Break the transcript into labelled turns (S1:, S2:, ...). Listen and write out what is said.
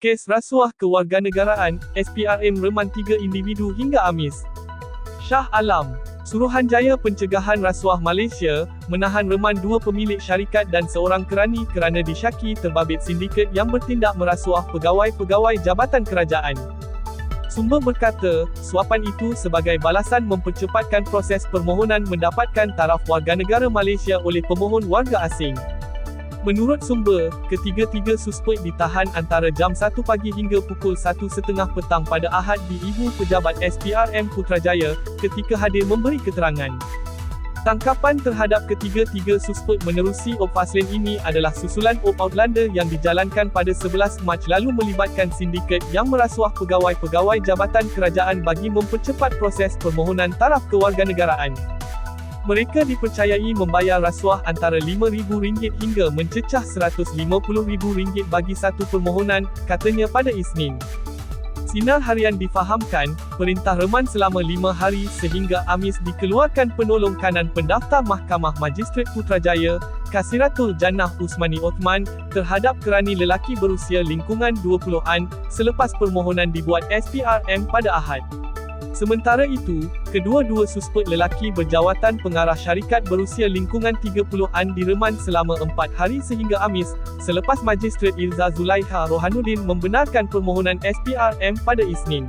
S1: Kes rasuah kewarganegaraan, SPRM reman tiga individu hingga Amis. Shah Alam, Suruhanjaya Pencegahan Rasuah Malaysia, menahan reman dua pemilik syarikat dan seorang kerani kerana disyaki terbabit sindiket yang bertindak merasuah pegawai-pegawai jabatan kerajaan. Sumber berkata, suapan itu sebagai balasan mempercepatkan proses permohonan mendapatkan taraf warganegara Malaysia oleh pemohon warga asing. Menurut sumber, ketiga-tiga suspek ditahan antara jam 1 pagi hingga pukul 1.30 petang pada Ahad di Ibu Pejabat SPRM Putrajaya, ketika hadir memberi keterangan. Tangkapan terhadap ketiga-tiga suspek menerusi Op Faslin ini adalah susulan Op Outlander yang dijalankan pada 11 Mac lalu melibatkan sindiket yang merasuah pegawai-pegawai jabatan kerajaan bagi mempercepat proses permohonan taraf kewarganegaraan. Mereka dipercayai membayar rasuah antara RM5,000 hingga mencecah RM150,000 bagi satu permohonan, katanya pada Isnin. Sinar harian difahamkan, perintah reman selama lima hari sehingga Amis dikeluarkan penolong kanan pendaftar Mahkamah Magistrat Putrajaya, Kasiratul Jannah Usmani Othman, terhadap kerani lelaki berusia lingkungan 20-an, selepas permohonan dibuat SPRM pada Ahad. Sementara itu, kedua-dua suspek lelaki berjawatan pengarah syarikat berusia lingkungan 30-an direman selama empat hari sehingga Amis, selepas Magistrat Ilza Zulaiha Rohanuddin membenarkan permohonan SPRM pada Isnin.